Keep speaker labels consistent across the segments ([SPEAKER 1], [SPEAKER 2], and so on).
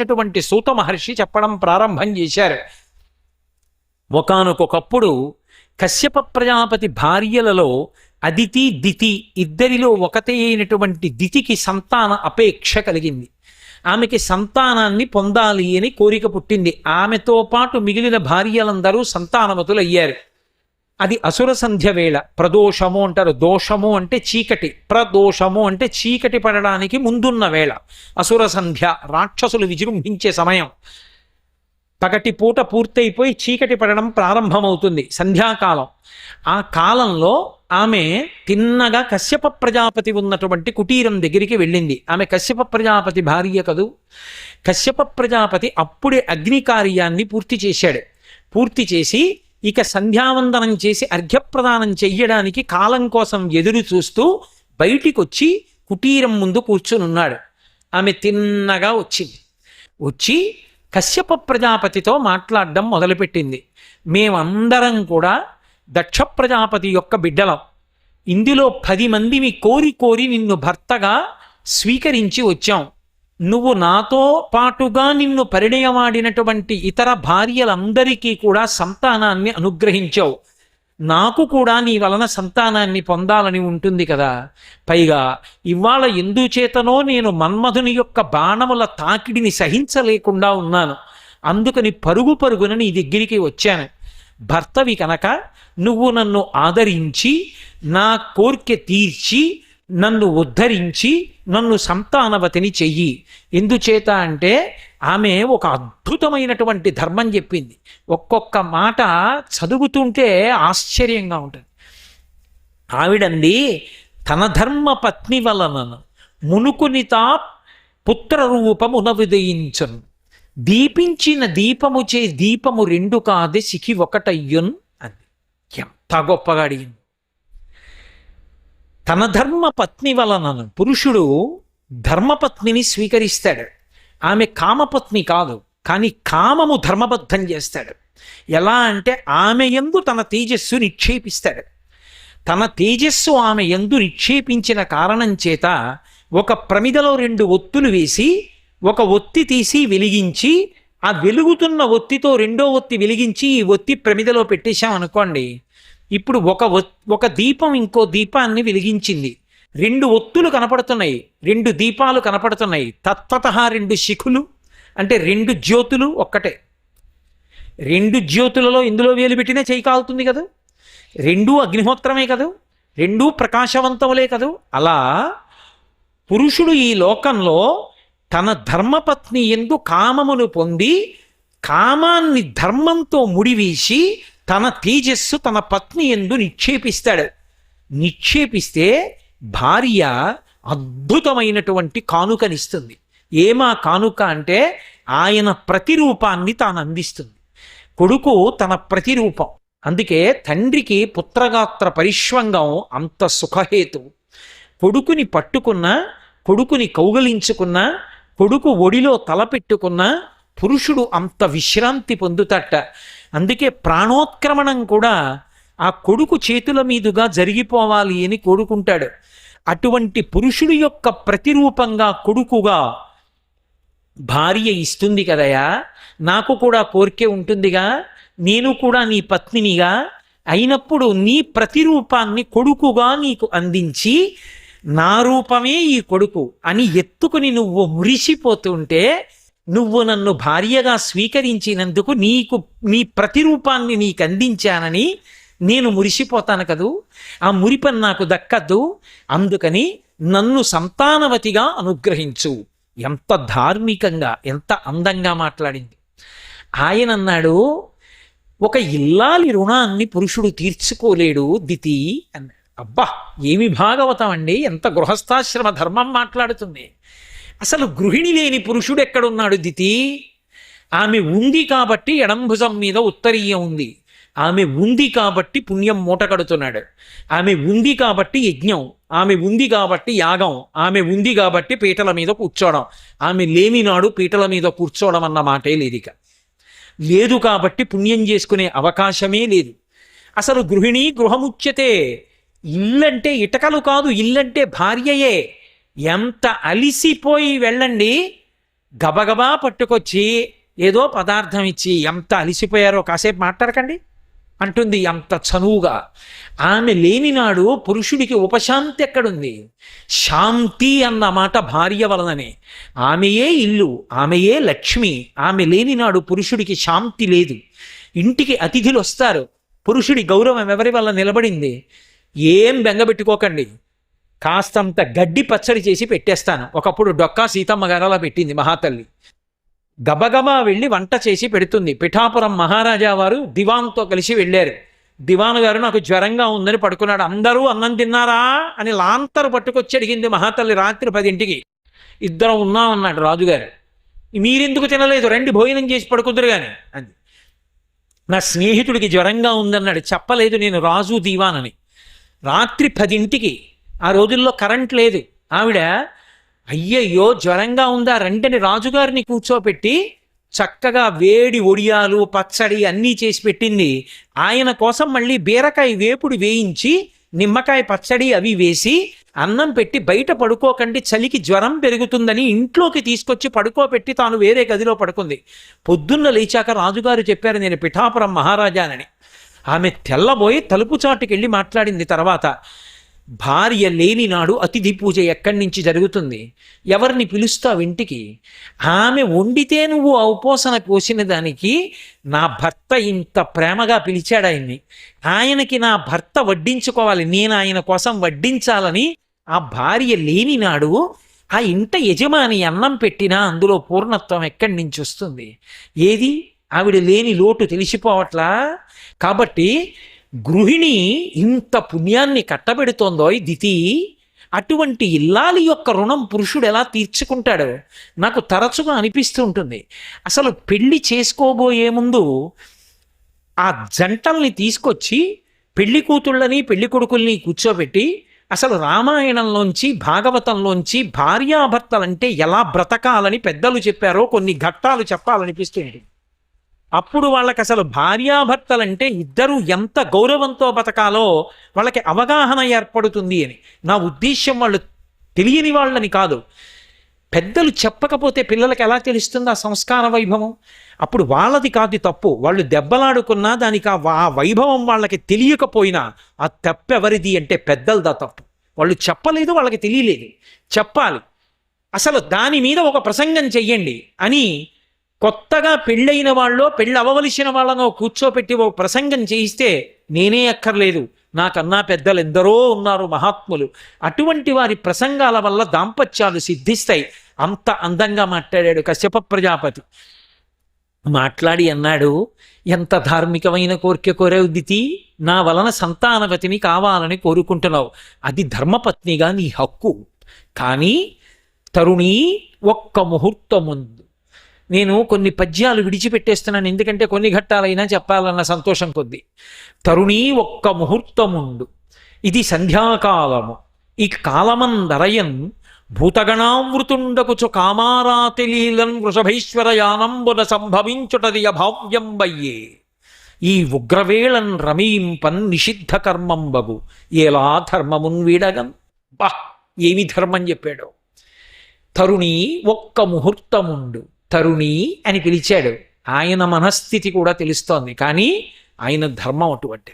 [SPEAKER 1] అటువంటి సూత మహర్షి చెప్పడం ప్రారంభం చేశారు. ఒకానొకప్పుడు కశ్యప ప్రజాపతి భార్యలలో అదితి దితి ఇద్దరిలో ఒకతే అయినటువంటి దితికి సంతాన అపేక్ష కలిగింది. ఆమెకి సంతానాన్ని పొందాలి అని కోరిక పుట్టింది. ఆమెతో పాటు మిగిలిన భార్యలందరూ సంతానవతులయ్యారు అది అసుర సంధ్య వేళ. ప్రదోషము అంటారు. దోషము అంటే చీకటి. ప్రదోషము అంటే చీకటి పడడానికి ముందున్న వేళ. అసుర సంధ్య రాక్షసులు విజృంభించే సమయం. పగటి పూట పూర్తయిపోయి చీకటి పడడం ప్రారంభమవుతుంది. సంధ్యాకాలం. ఆ కాలంలో ఆమె తిన్నగా కశ్యప ప్రజాపతి ఉన్నటువంటి కుటీరం దగ్గరికి వెళ్ళింది. ఆమె కశ్యప ప్రజాపతి భార్య కదూ? కశ్యప ప్రజాపతి అప్పుడే అగ్ని కార్యాన్ని పూర్తి చేశాడు. పూర్తి చేసి ఇక సంధ్యావందనం చేసి అర్ఘ్యప్రదానం చెయ్యడానికి కాలం కోసం ఎదురు చూస్తూ బయటికి వచ్చి కుటీరం ముందు కూర్చునున్నాడు ఆమె తిన్నగా వచ్చింది. వచ్చి కశ్యప ప్రజాపతితో మాట్లాడడం మొదలుపెట్టింది. మేమందరం కూడా దక్ష ప్రజాపతి యొక్క బిడ్డలం. ఇందులో పది మందిని కోరి కోరి నిన్ను భర్తగా స్వీకరించి వచ్చాం. నువ్వు నాతో పాటుగా నిన్ను పరిణయమాడినటువంటి ఇతర భార్యలందరికీ కూడా సంతానాన్ని అనుగ్రహించావు. నాకు కూడా నీ వలన సంతానాన్ని పొందాలని ఉంటుంది కదా. పైగా ఇవాళ ఎందుచేతనో నేను మన్మధుని యొక్క బాణముల తాకిడిని సహించలేకుండా ఉన్నాను. అందుకని పరుగు పరుగున నీ దగ్గరికి వచ్చాను. భర్తవి కనుక నువ్వు నన్ను ఆదరించి నా కోరిక తీర్చి నన్ను ఉద్ధరించి నన్ను సంతానవతిని చెయ్యి. ఎందుచేత అంటే ఆమె ఒక అద్భుతమైనటువంటి ధర్మం చెప్పింది. ఒక్కొక్క మాట చదువుతుంటే ఆశ్చర్యంగా ఉంటుంది. ఆవిడంది తన ధర్మ పత్ని వలన మునుకునితా పుత్ర రూపమున విదయించను దీపించిన దీపముచే దీపము రెండు కాదే సికి ఒకటయ్యున్ అంది. ఎంత గొప్పగా అడిగింది. తన ధర్మ పత్ని వలన పురుషుడు ధర్మపత్నిని స్వీకరిస్తాడు. ఆమె కామపత్ని కాదు కానీ కామము ధర్మబద్ధం చేస్తాడు. ఎలా అంటే ఆమె ఎందు తన తేజస్సు నిక్షేపిస్తాడు. తన తేజస్సు ఆమె ఎందు నిక్షేపించిన కారణం చేత ఒక ప్రమిదలో రెండు ఒత్తులు వేసి ఒక ఒత్తి తీసి వెలిగించి ఆ వెలుగుతున్న ఒత్తితో రెండో ఒత్తి వెలిగించి ఈ ఒత్తి ప్రమిదలో పెట్టేశాం అనుకోండి ఇప్పుడు ఒక ఒక దీపం ఇంకో దీపాన్ని వెలిగించింది. రెండు ఒత్తులు కనపడుతున్నాయి. రెండు దీపాలు కనపడుతున్నాయి. తత్వత రెండు శిఖులు అంటే రెండు జ్యోతులు ఒక్కటే. రెండు జ్యోతులలో ఇందులో వేలు పెట్టినా చేయి కాలుతుంది కదా. రెండూ అగ్నిహోత్రమే కదా. రెండూ ప్రకాశవంతములే కదా. అలా పురుషుడు ఈ లోకంలో తన ధర్మపత్ని ఎందు కామమును పొంది కామాన్ని ధర్మంతో ముడివేసి తన తేజస్సు తన పత్ని ఎందు నిక్షేపిస్తాడు. నిక్షేపిస్తే భార్య అద్భుతమైనటువంటి కానుకనిస్తుంది. ఏమా కానుక అంటే ఆయన ప్రతిరూపాన్ని తాను అందిస్తుంది. కొడుకు తన ప్రతిరూపం. అందుకే తండ్రికి పుత్రగాత్ర పరిష్వంగం అంత సుఖహేతు. కొడుకుని పట్టుకున్న కొడుకుని కౌగలించుకున్న కొడుకు ఒడిలో తలపెట్టుకున్న పురుషుడు అంత విశ్రాంతి పొందుతట అందుకే ప్రాణోత్క్రమణం కూడా ఆ కొడుకు చేతుల మీదుగా జరిగిపోవాలి అని కోరుకుంటాడు. అటువంటి పురుషుడు యొక్క ప్రతిరూపంగా కొడుకుగా భార్య ఇస్తుంది కదయా? నాకు కూడా కోరికే ఉంటుందిగా. నేను కూడా నీ పత్నినిగా. అయినప్పుడు నీ ప్రతిరూపాన్ని కొడుకుగా నీకు అందించి నా రూపమే ఈ కొడుకు అని ఎత్తుకుని నువ్వు మురిసిపోతుంటే నువ్వు నన్ను భార్యగా స్వీకరించినందుకు నీకు నీ ప్రతిరూపాన్ని నీకు అందించానని నేను మురిసిపోతాను కదూ? ఆ మురిపని నాకు దక్కద్దు. అందుకని నన్ను సంతానవతిగా అనుగ్రహించు. ఎంత ధార్మికంగా ఎంత అందంగా మాట్లాడింది. ఆయన అన్నాడు ఒక ఇల్లాలి రుణాన్ని పురుషుడు తీర్చుకోలేడు దితి అన్నాడు. అబ్బా ఏమి భాగవతం అండి? ఎంత గృహస్థాశ్రమ ధర్మం మాట్లాడుతుంది. అసలు గృహిణి లేని పురుషుడు ఎక్కడున్నాడు దితి? ఆమె ఉంది కాబట్టి ఎడంభుజం మీద ఉత్తరీయం ఉంది. ఆమె ఉంది కాబట్టి పుణ్యం మూట కడుతున్నాడు. ఆమె ఉంది కాబట్టి యజ్ఞం. ఆమె ఉంది కాబట్టి యాగం. ఆమె ఉంది కాబట్టి పీటల మీద కూర్చోవడం. ఆమె లేనినాడు పీటల మీద కూర్చోవడం అన్న మాటే లేదు ఇక లేదు కాబట్టి పుణ్యం చేసుకునే అవకాశమే లేదు. అసలు గృహిణి గృహముచ్యతే ఇల్లంటే ఇటకలు కాదు ఇల్లంటే భార్యయే. ఎంత అలిసిపోయి వెళ్ళండి గబగబా పట్టుకొచ్చి ఏదో పదార్థం ఇచ్చి ఎంత అలిసిపోయారో కాసేపు మాట్లాడకండి అంటుంది అంత చనువుగా. ఆమె లేనినాడు పురుషుడికి ఉపశాంతి ఎక్కడుంది? శాంతి అన్న మాట భార్య వలననే. ఆమెయే ఇల్లు ఆమెయే లక్ష్మి ఆమె లేనినాడు పురుషుడికి శాంతి లేదు. ఇంటికి అతిథులు వస్తారు. పురుషుడి గౌరవం ఎవరి వల్ల నిలబడింది? ఏం బెంగబెట్టుకోకండి కాస్తంత గడ్డి పచ్చడి చేసి పెట్టేస్తాను. ఒకప్పుడు డొక్కా సీతమ్మ గారు అలా పెట్టింది మహాతల్లి. గబగబా వెళ్ళి వంట చేసి పెడుతుంది. పిఠాపురం మహారాజా వారు దివాన్తో కలిసి వెళ్ళారు. దివాన్ గారు నాకు జ్వరంగా ఉందని పడుకున్నాడు. అందరూ అన్నం తిన్నారా? అని లాంతరు పట్టుకొచ్చి అడిగింది మహాతల్లి రాత్రి పదింటికి. ఇద్దరం ఉన్నామన్నాడు రాజుగారు. మీరెందుకు తినలేదు? రండి భోజనం చేసి పడుకుందరు కానీ అంది. నా స్నేహితుడికి జ్వరంగా ఉందన్నాడు. చెప్పలేదు నేను రాజు దివానని. రాత్రి పదింటికి ఆ రోజుల్లో కరెంట్ లేదు. ఆవిడ అయ్యయ్యో జ్వరంగా ఉందా? రంటని రాజుగారిని కూర్చోపెట్టి చక్కగా వేడి ఒడియాలు పచ్చడి అన్నీ చేసి పెట్టింది. ఆయన కోసం మళ్ళీ బీరకాయ వేపుడు వేయించి నిమ్మకాయ పచ్చడి అవి వేసి అన్నం పెట్టి బయట పడుకోకండి చలికి జ్వరం పెరుగుతుందని ఇంట్లోకి తీసుకొచ్చి పడుకోబెట్టి తాను వేరే గదిలో పడుకుంది. పొద్దున్న లేచాక రాజుగారు చెప్పారు నేను పిఠాపురం మహారాజానని. ఆమె తెల్లబోయి తలుపు చాటుకెళ్ళి మాట్లాడింది తర్వాత భార్య లేని నాడు అతిథి పూజ ఎక్కడి నుంచి జరుగుతుంది? ఎవరిని పిలుస్తావు ఇంటికి? ఆమె వండితే నువ్వు ఆ పోసిన దానికి నా భర్త ఇంత ప్రేమగా పిలిచాడు ఆయన్ని. ఆయనకి నా భర్త వడ్డించుకోవాలి. నేను ఆయన కోసం వడ్డించాలని ఆ భార్య లేని నాడు ఆ ఇంట యజమాని అన్నం పెట్టినా అందులో పూర్ణత్వం ఎక్కడి నుంచి వస్తుంది? ఏది? ఆవిడ లేని లోటు తెలిసిపోవట్లా? కాబట్టి గృహిణి ఇంత పుణ్యాన్ని కట్టబెడుతోందో దితి. అటువంటి ఇల్లాలి యొక్క రుణం పురుషుడు ఎలా తీర్చుకుంటాడో? నాకు తరచుగా అనిపిస్తూ ఉంటుంది. అసలు పెళ్ళి చేసుకోబోయే ముందు ఆ జంటల్ని తీసుకొచ్చి పెళ్ళి కూతుళ్ళని పెళ్ళి కొడుకుల్ని కూర్చోబెట్టి అసలు రామాయణంలోంచి భాగవతంలోంచి భార్యాభర్తలంటే ఎలా బ్రతకాలని పెద్దలు చెప్పారో కొన్ని ఘట్టాలు చెప్పాలనిపిస్తుంది అప్పుడు వాళ్ళకి అసలు భార్యాభర్తలంటే ఇద్దరు ఎంత గౌరవంతో బతకాలో వాళ్ళకి అవగాహన ఏర్పడుతుంది అని. నా ఉద్దేశ్యం వాళ్ళు తెలియని వాళ్ళని కాదు. పెద్దలు చెప్పకపోతే పిల్లలకి ఎలా తెలుస్తుంది ఆ సంస్కార వైభవం? అప్పుడు వాళ్ళది కాదు తప్పు. వాళ్ళు దెబ్బలాడుకున్నా దానికి ఆ వైభవం వాళ్ళకి తెలియకపోయినా ఆ తప్పెవరిది అంటే పెద్దలదా తప్పు. వాళ్ళు చెప్పలేదు వాళ్ళకి తెలియలేదు. చెప్పాలి. అసలు దాని మీద ఒక ప్రసంగం చెయ్యండి అని కొత్తగా పెళ్ళైన వాళ్ళో పెళ్ళి వాళ్ళనో కూర్చోపెట్టి ఓ ప్రసంగం చేయిస్తే నేనే అక్కర్లేదు. నాకన్నా పెద్దలు ఎందరో ఉన్నారు మహాత్ములు. అటువంటి వారి ప్రసంగాల వల్ల దాంపత్యాలు సిద్ధిస్తాయి. అంత అందంగా మాట్లాడాడు కశ్యప ప్రజాపతి. మాట్లాడి అన్నాడు ఎంత ధార్మికమైన కోరిక కోరావు దితి నా వలన సంతానవతిని కావాలని కోరుకుంటున్నావు. అది ధర్మపత్నిగా నీ హక్కు. కానీ తరుణి ఒక్క ముహూర్తం ముందు నేను కొన్ని పద్యాలు విడిచిపెట్టేస్తున్నాను. ఎందుకంటే కొన్ని ఘట్టాలైనా చెప్పాలన్న సంతోషం కొద్దీ. తరుణీ ఒక్క ముహూర్తముండు. ఇది సంధ్యాకాలము. ఈ కాలమందరయన్ భూతగణామృతుండకుచు కామారా తెలీలన్ వృషభైశ్వర యానంబున సంభవించుటది అభావ్యంబయ్యే ఈ ఉగ్రవేళన్ రమీంపన్ నిషిద్ధ కర్మంబగు. ఏలా ధర్మమున్ వీడగన్? బా! ఏమి ధర్మం చెప్పాడో? తరుణి ఒక్క ముహూర్తముండు. తరుణి అని పిలిచాడు. ఆయన మనస్థితి కూడా తెలుస్తోంది. కానీ ఆయన ధర్మం అటువంటి.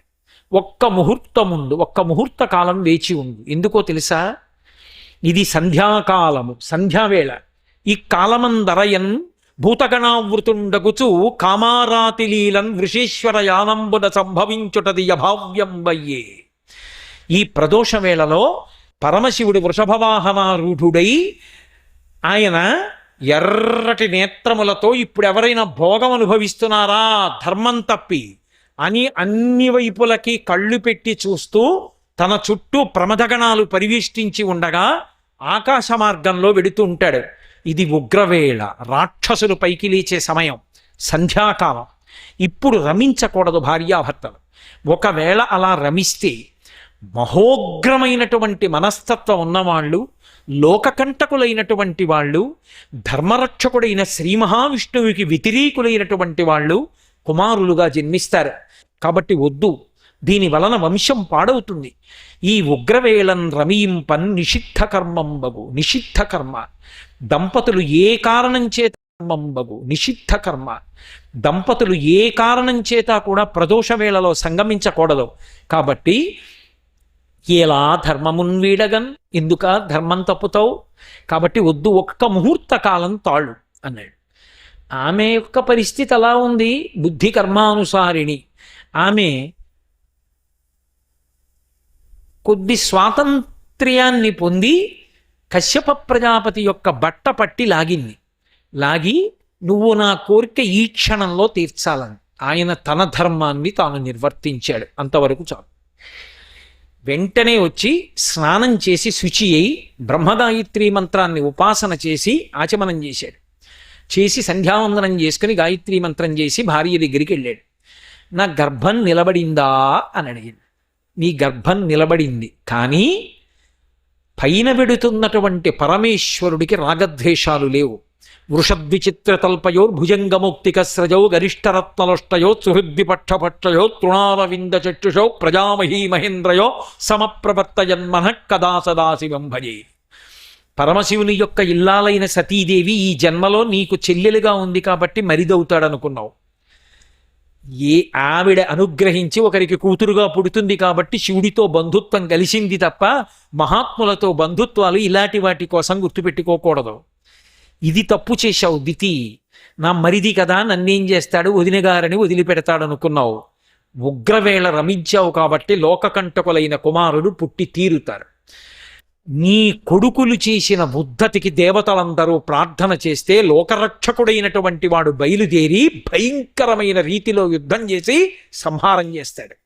[SPEAKER 1] ఒక్క ముహూర్తముండు ఒక్క ముహూర్త కాలం వేచి ఉండు. ఎందుకో తెలుసా? ఇది సంధ్యాకాలము సంధ్యావేళ. ఈ కాలమందరయన్ భూతగణావృతుండగుచు కామారాతిలీలం వృషేశ్వర యానంబున సంభవించుటది యభావ్యం వయ్యే ఈ ప్రదోష వేళలో పరమశివుడు వృషభవాహనారూఢుడై ఆయన ఎర్రటి నేత్రములతో ఇప్పుడు ఎవరైనా భోగం అనుభవిస్తున్నారా ధర్మం తప్పి. అని అన్ని వైపులకి కళ్ళు పెట్టి చూస్తూ తన చుట్టూ ప్రమదగణాలు పరివేష్టించి ఉండగా ఆకాశ మార్గంలో వెడుతూ ఉంటాడు. ఇది ఉగ్రవేళ రాక్షసులు పైకి లేచే సమయం సంధ్యాకాలం. ఇప్పుడు రమించకూడదు భార్యాభర్తలు. ఒకవేళ అలా రమిస్తే మహోగ్రమైనటువంటి మనస్తత్వం ఉన్నవాళ్ళు లోకకంటకులైనటువంటి వాళ్ళు ధర్మరక్షకుడైన శ్రీ మహావిష్ణువుకి వ్యతిరేకులైనటువంటి వాళ్ళు కుమారులుగా జన్మిస్తారు. కాబట్టి వద్దు దీని వలన వంశం పాడవుతుంది. ఈ ఉగ్రవేళన్ రమీంపన్ నిషిద్ధ కర్మంబగు నిషిద్ధ కర్మ. దంపతులు ఏ కారణం చేత కర్మంబగు నిషిద్ధ కర్మ. దంపతులు ఏ కారణం చేత కూడా ప్రదోష వేళలో సంగమించకూడదు. కాబట్టి ఎలా ధర్మమున్ వీడగన్ ఎందుక ధర్మం తప్పుతావు కాబట్టి వద్దు ఒక్క ముహూర్త కాలం తాళ్ళు అన్నాడు. ఆమె యొక్క పరిస్థితి అలా ఉంది. బుద్ధి కర్మానుసారిణి. ఆమె కొద్ది స్వాతంత్ర్యాన్ని పొంది కశ్యప ప్రజాపతి యొక్క బట్ట పట్టి లాగింది. లాగి నువ్వు నా కోరిక ఈ క్షణంలో తీర్చాలని. ఆయన తన ధర్మాన్ని తాను నిర్వర్తించాడు. అంతవరకు చాలు. వెంటనే వచ్చి స్నానం చేసి శుచి అయి బ్రహ్మగాయత్రి మంత్రాన్ని ఉపాసన చేసి ఆచమనం చేశాడు. చేసి సంధ్యావందనం చేసుకుని గాయత్రి మంత్రం చేసి భార్య దగ్గరికి వెళ్ళాడు. నా గర్భం నిలబడిందా అని అడిగింది. నీ గర్భం నిలబడింది కానీ పైన వెడుతున్నటువంటి పరమేశ్వరుడికి రాగద్వేషాలు లేవు. వృషద్విచిత్రతల్పయోర్భుజంగముక్తికస్రజౌ గరిష్టరత్నలుష్టయో సుహృద్విపక్షపక్షయో తృణాలవిందచక్షుషో ప్రజామహీ మహేంద్రయో సమప్రవర్తయన్మన కదా సదాశివం భజే. పరమశివుని యొక్క ఇల్లాలైన సతీదేవి ఈ జన్మలో నీకు చెల్లెలుగా ఉంది కాబట్టి మరిదవుతాడనుకున్నావు. ఏ ఆవిడ అనుగ్రహించి ఒకరికి కూతురుగా పుడుతుంది కాబట్టి శివుడితో బంధుత్వం కలిసింది తప్ప మహాత్ములతో బంధుత్వాలు ఇలాంటి వాటి కోసం గుర్తుపెట్టుకోకూడదు. ఇది తప్పు చేశావు దితి. నా మరిది కదా నన్నేం చేస్తాడు? వదినగారని వదిలిపెడతాడు అనుకున్నావు ఉగ్రవేళ రమించావు కాబట్టి లోకకంటకులైన కుమారుడు పుట్టి తీరుతారు. నీ కొడుకులు చేసిన ఉద్ధతికి దేవతలందరూ ప్రార్థన చేస్తే లోకరక్షకుడైనటువంటి వాడు బయలుదేరి భయంకరమైన రీతిలో యుద్ధం చేసి సంహారం చేస్తాడు.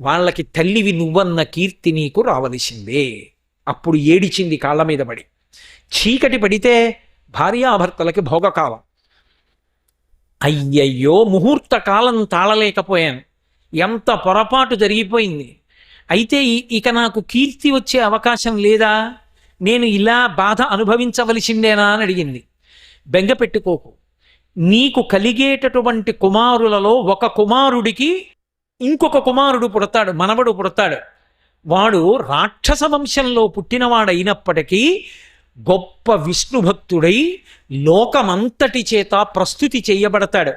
[SPEAKER 1] వాళ్ళకి తల్లివి నువ్వన్న కీర్తి నీకు రావలసిందే. అప్పుడు ఏడిచింది కాళ్ళ మీద పడి. చీకటి పడితే భార్యాభర్తలకి భోగకాలం. అయ్యయ్యో ముహూర్త కాలం తాళలేకపోయాను. ఎంత పొరపాటు జరిగిపోయింది. అయితే ఇక నాకు కీర్తి వచ్చే అవకాశం లేదా? నేను ఇలా బాధ అనుభవించవలసిందేనా అని అడిగింది. బెంగ పెట్టుకోకు. నీకు కలిగేటటువంటి కుమారులలో ఒక కుమారుడికి ఇంకొక కుమారుడు పుడతాడు మనవడు పుడతాడు. వాడు రాక్షస వంశంలో పుట్టినవాడైనప్పటికీ గొప్ప విష్ణుభక్తుడై లోకమంతటి చేత ప్రస్తుతి చేయబడతాడు.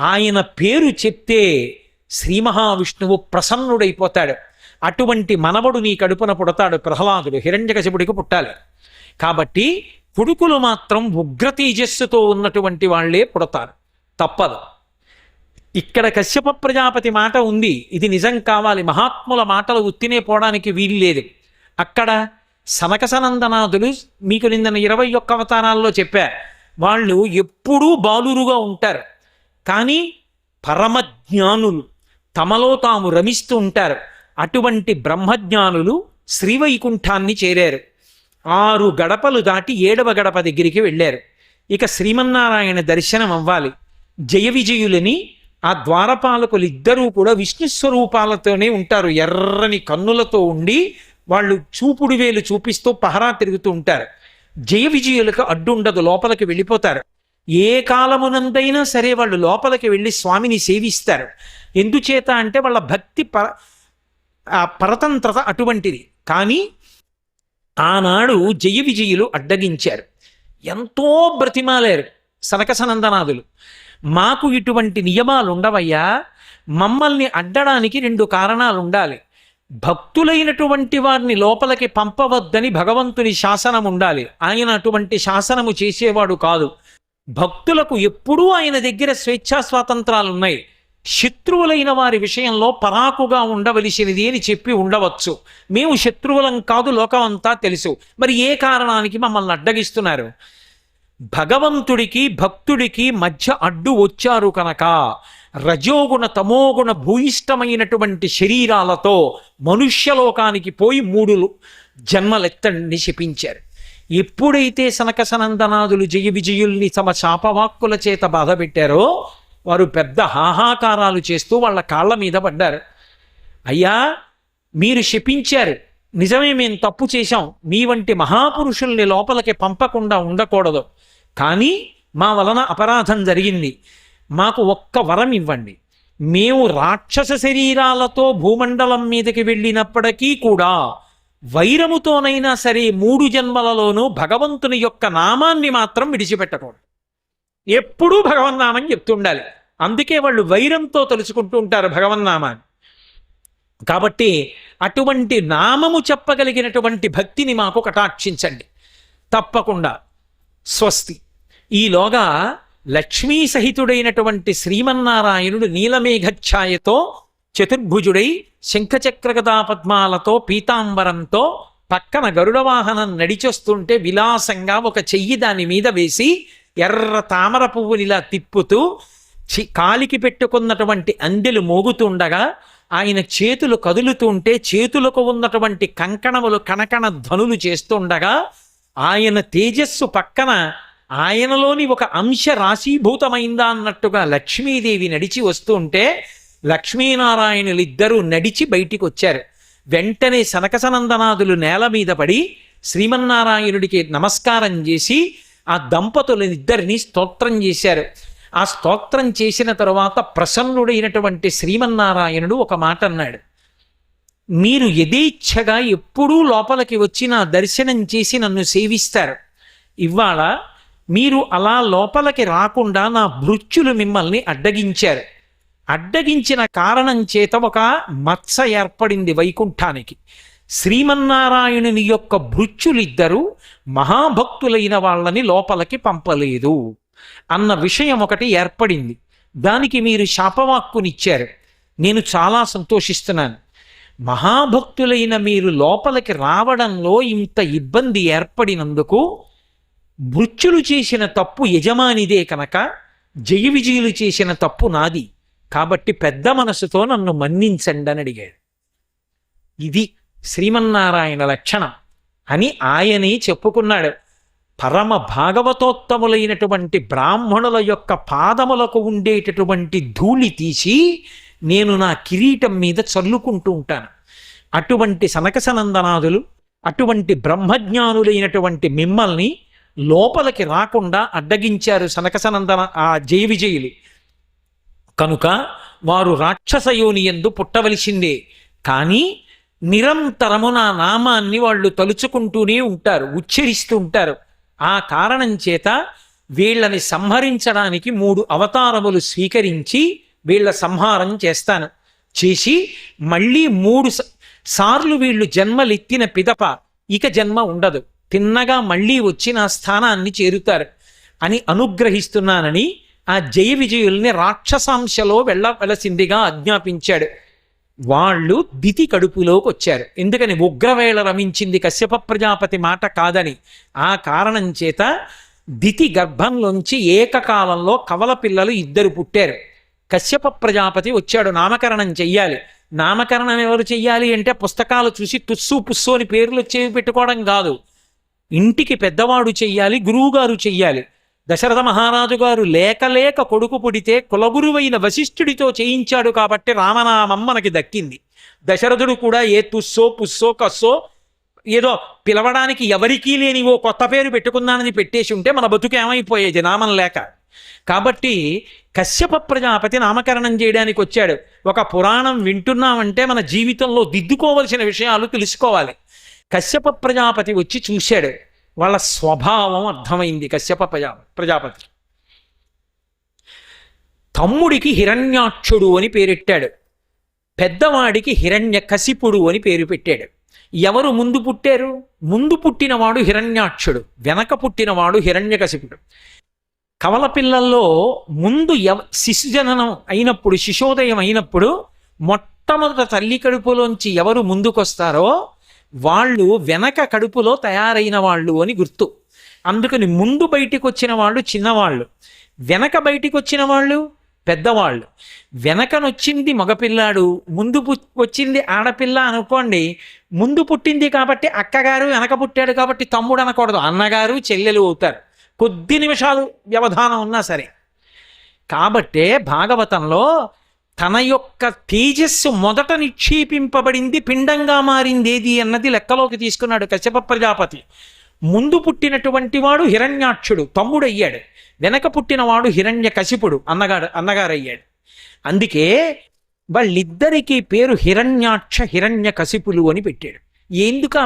[SPEAKER 1] ఆయన పేరు చెప్తే శ్రీ మహావిష్ణువు ప్రసన్నుడైపోతాడు. అటువంటి మనవడు నీ కడుపున పుడతాడు ప్రహ్లాదుడు. హిరణ్యకశిపుడికి పుట్టాలి. కాబట్టి కొడుకులు మాత్రం ఉగ్ర తేజస్సుతో ఉన్నటువంటి వాళ్ళే పుడతారు. తప్పదు. ఇక్కడ కశ్యప ప్రజాపతి మాట ఉంది. ఇది నిజం కావాలి. మహాత్ముల మాటలు ఉత్తినే పోవడానికి వీలు లేదు అక్కడ సనకసనందనాథులు మీకు నిన్న ఇరవై ఒక్క అవతారాల్లో చెప్పారు వాళ్ళు ఎప్పుడూ బాలురుగా ఉంటారు. కానీ పరమజ్ఞానులు తమలో తాము రమిస్తూ ఉంటారు. అటువంటి బ్రహ్మజ్ఞానులు శ్రీవైకుంఠాన్ని చేరారు. ఆరు గడపలు దాటి ఏడవ గడప దగ్గరికి వెళ్ళారు. ఇక శ్రీమన్నారాయణ దర్శనం అవ్వాలి. జయ విజయులని ఆ ద్వారపాలకులు ఇద్దరూ కూడా విష్ణు స్వరూపాలతోనే ఉంటారు. ఎర్రని కన్నులతో ఉండి వాళ్ళు చూపుడు వేలు చూపిస్తూ పహరా తిరుగుతూ ఉంటారు. జయ విజయులకు అడ్డు ఉండదు లోపలికి వెళ్ళిపోతారు. ఏ కాలమునందైనా సరే వాళ్ళు లోపలికి వెళ్ళి స్వామిని సేవిస్తారు. ఎందుచేత అంటే వాళ్ళ భక్తి పర పరతంత్రత అటువంటిది. కానీ ఆనాడు జయ విజయులు అడ్డగించారు. ఎంతో బ్రతిమాలారు సనక సనందనాథులు. మాకు ఇటువంటి నియమాలు ఉండవయ్యా మమ్మల్ని అడ్డడానికి రెండు కారణాలు ఉండాలి భక్తులైనటువంటి వారిని లోపలికి పంపవద్దని భగవంతుని శాసనం ఉండాలి. ఆయన అటువంటి శాసనము చేసేవాడు కాదు. భక్తులకు ఎప్పుడూ ఆయన దగ్గర స్వేచ్ఛా స్వాతంత్రాలు ఉన్నాయి. శత్రువులైన వారి విషయంలో పరాకుగా ఉండవలసినది అని చెప్పి ఉండవచ్చు. మేము శత్రువులం కాదు లోకం అంతా తెలుసు. మరి ఏ కారణానికి మమ్మల్ని అడ్డగిస్తున్నారు? భగవంతుడికి భక్తుడికి మధ్య అడ్డు వచ్చారు కనుక రజోగుణ తమోగుణ భూయిష్టమైనటువంటి శరీరాలతో మనుష్యలోకానికి పోయి మూడు జన్మలెత్తండి శపించారు. ఎప్పుడైతే సనక సనందనాదులు జయ విజయుల్ని తమ శాపవాక్కుల చేత బాధ పెట్టారో వారు పెద్ద హాహాకారాలు చేస్తూ వాళ్ళ కాళ్ళ మీద పడ్డారు. అయ్యా మీరు శపించారు. నిజమే మేము తప్పు చేశాం. మీ వంటి మహాపురుషుల్ని లోపలికి పంపకుండా ఉండకూడదు. కానీ మా వలన అపరాధం జరిగింది. మాకు ఒక్క వరం ఇవ్వండి. మేము రాక్షస శరీరాలతో భూమండలం మీదకి వెళ్ళినప్పటికీ కూడా వైరముతోనైనా సరే మూడు జన్మలలోనూ భగవంతుని యొక్క నామాన్ని మాత్రం విడిచిపెట్టకూడదు. ఎప్పుడూ భగవన్నామం చెప్తుండాలి అందుకే వాళ్ళు వైరంతో తలుచుకుంటూ ఉంటారు భగవన్నామాన్ని కాబట్టి అటువంటి నామము చెప్పగలిగినటువంటి భక్తిని మాకు కటాక్షించండి. తప్పకుండా. స్వస్తి. ఈలోగా లక్ష్మీ సహితుడైనటువంటి శ్రీమన్నారాయణుడు నీలమేఘఛాయతో చతుర్భుజుడై శంఖచక్రగదా పద్మాలతో పీతాంబరంతో పక్కన గరుడ వాహనం నడిచొస్తుంటే విలాసంగా ఒక చెయ్యి దాని మీద వేసి ఎర్ర తామర పువ్వునిలా తిప్పుతూ చి కాలికి పెట్టుకున్నటువంటి అందెలు మోగుతుండగా ఆయన చేతులు కదులుతుంటే చేతులకు ఉన్నటువంటి కంకణములు కణకణ ధ్వనులు చేస్తుండగా ఆయన తేజస్సు పక్కన ఆయనలోని ఒక అంశ రాశీభూతమైందా అన్నట్టుగా లక్ష్మీదేవి నడిచి వస్తుంటే లక్ష్మీనారాయణులిద్దరూ నడిచి బయటికి వచ్చారు వెంటనే సనకసనందనాదులు నేల మీద పడి శ్రీమన్నారాయణుడికి నమస్కారం చేసి ఆ దంపతులనిద్దరిని స్తోత్రం చేశారు. ఆ స్తోత్రం చేసిన తరువాత ప్రసన్నుడైనటువంటి శ్రీమన్నారాయణుడు ఒక మాట అన్నాడు. మీరు యథేచ్ఛగా ఎప్పుడూ లోపలికి వచ్చి నా దర్శనం చేసి నన్ను సేవిస్తారు. ఇవాళ మీరు అలా లోపలికి రాకుండా నా భృత్యులు మిమ్మల్ని అడ్డగించారు. అడ్డగించిన కారణం చేత ఒక మత్స ఏర్పడింది వైకుంఠానికి. శ్రీమన్నారాయణుని యొక్క భృత్యులిద్దరూ మహాభక్తులైన వాళ్ళని లోపలికి పంపలేదు అన్న విషయం ఒకటి ఏర్పడింది. దానికి మీరు శాపవాక్కునిచ్చారు. నేను చాలా సంతోషిస్తున్నాను. మహాభక్తులైన మీరు లోపలికి రావడంలో ఇంత ఇబ్బంది ఏర్పడినందుకు భృత్యులు చేసిన తప్పు యజమానిదే కనుక జయ విజయులు చేసిన తప్పు నాది. కాబట్టి పెద్ద మనసుతో నన్ను మన్నించండి అని అడిగాడు. ఇది శ్రీమన్నారాయణ లక్షణం అని ఆయనే చెప్పుకున్నాడు. పరమ భాగవతోత్తములైనటువంటి బ్రాహ్మణుల యొక్క పాదములకు ఉండేటటువంటి ధూళి తీసి నేను నా కిరీటం మీద చల్లుకుంటూ ఉంటాను. అటువంటి సనకసనందనాదులు అటువంటి బ్రహ్మజ్ఞానులైనటువంటి మిమ్మల్ని లోపలికి రాకుండా అడ్డగించారు సనకసనందన ఆ జయ విజయులు. కనుక వారు రాక్షసయోని ఎందు పుట్టవలసిందే. కానీ నిరంతరము నా నామాన్ని వాళ్ళు తలుచుకుంటూనే ఉంటారు ఉచ్చరిస్తూ ఉంటారు. ఆ కారణం చేత వీళ్ళని సంహరించడానికి మూడు అవతారములు స్వీకరించి వీళ్ళ సంహారం చేస్తాను. చేసి మళ్ళీ మూడు స- సార్లు వీళ్ళు జన్మలెత్తిన పిదప ఇక జన్మ ఉండదు. తిన్నగా మళ్ళీ వచ్చి నా స్థానాన్ని చేరుతారు అని అనుగ్రహిస్తున్నానని ఆ జయ విజయుల్ని రాక్షసాంశలో వెళ్ళవలసిందిగా ఆజ్ఞాపించాడు. వాళ్ళు దితి కడుపులోకి వచ్చారు. ఎందుకని? ఉగ్రవేళ రమించింది కశ్యప ప్రజాపతి మాట కాదని. ఆ కారణం చేత దితి గర్భంలోంచి ఏకకాలంలో కవల పిల్లలు ఇద్దరు పుట్టారు. కశ్యప ప్రజాపతి వచ్చాడు నామకరణం చెయ్యాలి. నామకరణం ఎవరు చెయ్యాలి అంటే పుస్తకాలు చూసి తుస్సు పుస్సు అని పేర్లు వచ్చేవి పెట్టుకోవడం కాదు. ఇంటికి పెద్దవాడు చెయ్యాలి గురువుగారు చెయ్యాలి. దశరథ మహారాజు గారు లేక లేక కొడుకు పుడితే కులగురువైన వశిష్ఠుడితో చేయించాడు కాబట్టి రామనామం మనకి దక్కింది. దశరథుడు కూడా ఏ తుస్సో పుస్సో కస్సో ఏదో పిలవడానికి ఎవరికీ లేని ఓ కొత్త పేరు పెట్టుకున్నానని పెట్టేసి ఉంటే మన బతుకు ఏమైపోయేది? నామం లేక. కాబట్టి కశ్యప ప్రజాపతి నామకరణం చేయడానికి వచ్చాడు. ఒక పురాణం వింటున్నామంటే మన జీవితంలో దిద్దుకోవలసిన విషయాలు తెలుసుకోవాలి. కశ్యప ప్రజాపతి వచ్చి చూశాడు. వాళ్ళ స్వభావం అర్థమైంది కశ్యప ప్రజా ప్రజాపతి. తమ్ముడికి హిరణ్యాక్షుడు అని పేరెట్టాడు. పెద్దవాడికి హిరణ్య కసిపుడు అని పేరు పెట్టాడు. ఎవరు ముందు పుట్టారు? ముందు పుట్టినవాడు హిరణ్యాక్షుడు వెనక పుట్టినవాడు హిరణ్యకశిపుడు. కవల పిల్లల్లో ముందు ఎవ శిశుజననం అయినప్పుడు శిశోదయం అయినప్పుడు మొట్టమొదట తల్లి కడుపులోంచి ఎవరు ముందుకొస్తారో వాళ్ళు వెనక కడుపులో తయారైన వాళ్ళు అని గుర్తు. అందుకని ముందు బయటికి వచ్చిన వాళ్ళు చిన్నవాళ్ళు. వెనక బయటికి వచ్చిన వాళ్ళు పెద్దవాళ్ళు. వెనకనొచ్చింది మగపిల్లాడు ముందు వచ్చింది ఆడపిల్ల అనుకోండి ముందు పుట్టింది కాబట్టి అక్కగారు వెనక పుట్టాడు కాబట్టి తమ్ముడు అనకూడదు అన్నగారు చెల్లెలు అవుతారు. కొద్ది నిమిషాలు వ్యవధానం ఉన్నా సరే. కాబట్టే భాగవతంలో తన యొక్క తేజస్సు మొదట నిక్షేపింపబడింది పిండంగా మారింది ఏది అన్నది లెక్కలోకి తీసుకున్నాడు కశ్యప ప్రజాపతి. ముందు పుట్టినటువంటి వాడు హిరణ్యాక్షుడు తమ్ముడయ్యాడు. వెనక పుట్టినవాడు హిరణ్య కశిపుడు అన్నగారు అన్నగారయ్యాడు. అందుకే వాళ్ళిద్దరికీ పేరు హిరణ్యాక్ష హిరణ్య కశిపులు అని పెట్టాడు. ఎందుకు ఆ